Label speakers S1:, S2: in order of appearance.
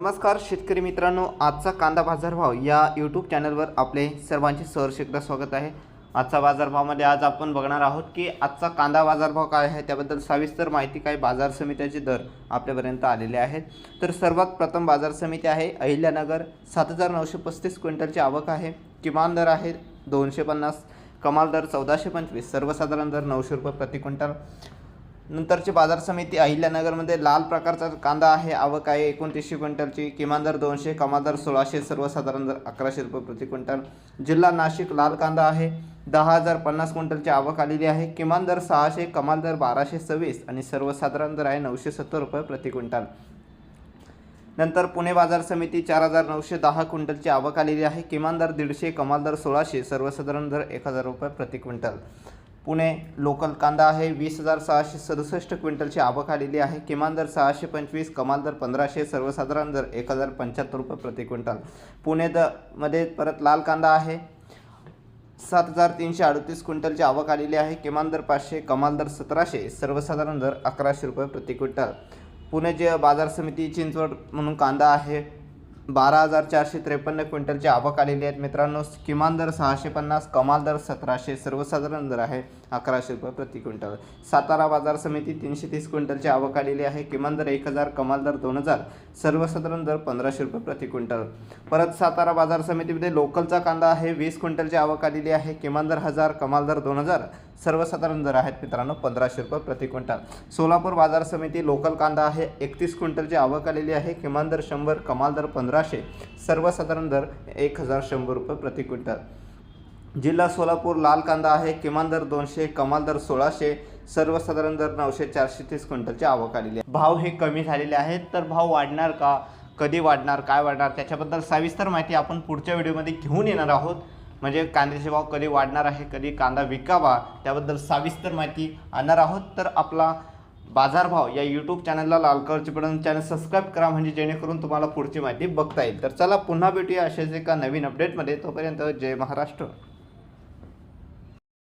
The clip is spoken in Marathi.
S1: नमस्कार शेतकरी मित्रांनो आजचा कांदा बाजारभाव या यूट्यूब चॅनलवर आपले सर्वांचे सहर्ष एकदा स्वागत आहे. आजचा बाजारभावामध्ये आज आपण बघणार आहोत की आजचा कांदा बाजारभाव काय आहे त्याबद्दल सविस्तर माहिती काय बाजार समित्याचे दर आपल्यापर्यंत आलेले आहेत. तर सर्वात प्रथम बाजार समिती आहे अहिल्यानगर. सात हजार नऊशे पस्तीस क्विंटलची आवक आहे. किमान दर आहे दोनशे पन्नास कमाल दर चौदाशे पंचवीस सर्वसाधारण दर नऊशे रुपये प्रति क्विंटल. नंतरची बाजार समिती अहिल्यानगरमध्ये लाल प्रकारचा कांदा आहे. आवक आहे एकोणतीसशे क्विंटलची. किमान दर दोनशे कमाल दर सोळाशे सर्वसाधारण दर अकराशे रुपये प्रति क्विंटल. जिल्हा नाशिक लाल कांदा आहे. दहा हजार पन्नास क्विंटलची आवक आलेली आहे. किमान दर सहाशे कमाल दर बाराशे सव्वीस आणि सर्वसाधारण दर आहे नऊशे सत्तर रुपये प्रति क्विंटल. नंतर पुणे बाजार समिती चार हजार नऊशे दहा क्विंटलची आवक आलेली आहे. किमान दर दीडशे कमाल दर सोळाशे सर्वसाधारण दर एक हजार रुपये प्रति क्विंटल. पुणे लोकल कांदा आहे. वीस हजार सहाशे सदुसष्ट क्विंटलची आवक आलेली आहे. किमान दर सहाशे पंचवीस कमाल दर पंधराशे सर्वसाधारण दर एक हजार पंच्याहत्तर रुपये प्रति क्विंटल. पुणे द मध्ये परत लाल कांदा आहे. सात हजार तीनशे अडतीस क्विंटलची आवक आलेली आहे. किमान दर पाचशे कमाल दर सतराशे सर्वसाधारण दर अकराशे रुपये प्रति क्विंटल. पुणे जे बाजार समिती चिंचवड म्हणून कांदा आहे. बारा हजार चारशे त्रेपन्न क्विंटलची आवक आलेली आहेत मित्रांनो किमान दर सहाशे पन्नास कमाल दर सतराशे सर्वसाधारण दर आहे अकराशे रुपये प्रति क्विंटल. सातारा बाजार समिती तीनशे तीस क्विंटलची आवक आलेली आहे. किमान दर एक हजार कमाल दर दोन हजार सर्वसाधारण दर पंधराशे रुपये प्रति क्विंटल. परत सातारा बाजार समितीमध्ये लोकलचा कांदा आहे. वीस क्विंटलची आवक आलेली आहे. किमान दर हजार कमाल दर दोन हजार सर्वसाधारण दर आहेत मित्रांनो पंधराशे रुपये प्रति क्विंटल. सोलापूर बाजार समिती लोकल कांदा आहे एकतीस क्विंटलची आवक आलेली आहे किमान दर शंभर कमाल दर पंधराशे सर्वसाधारण दर एक हजार शंभर रुपये प्रति क्विंटल. जिल्हा सोलापूर लाल कांदा आहे किमान दर दोनशे कमाल दर सोळाशे सर्वसाधारण दर नऊशे चारशे तीस क्विंटलची आवक आलेली आहे. भाव हे कमी झालेले आहेत तर भाव वाढणार का कधी वाढणार काय वाढणार त्याच्याबद्दल सविस्तर माहिती आपण पुढच्या व्हिडिओमध्ये घेऊन येणार आहोत. म्हणजे कांद्याचे भाव कधी वाढणार आहे कधी कांदा विकावा त्याबद्दल सविस्तर माहिती आणणार आहोत. तर आपला बाजारभाव या यूट्यूब चॅनलला लालकरची पडून चॅनल सबस्क्राईब करा म्हणजे जेणेकरून तुम्हाला पुढची माहिती बघता येईल. तर चला पुन्हा भेटूया असेच एका नवीन अपडेटमध्ये तोपर्यंत जय महाराष्ट्र.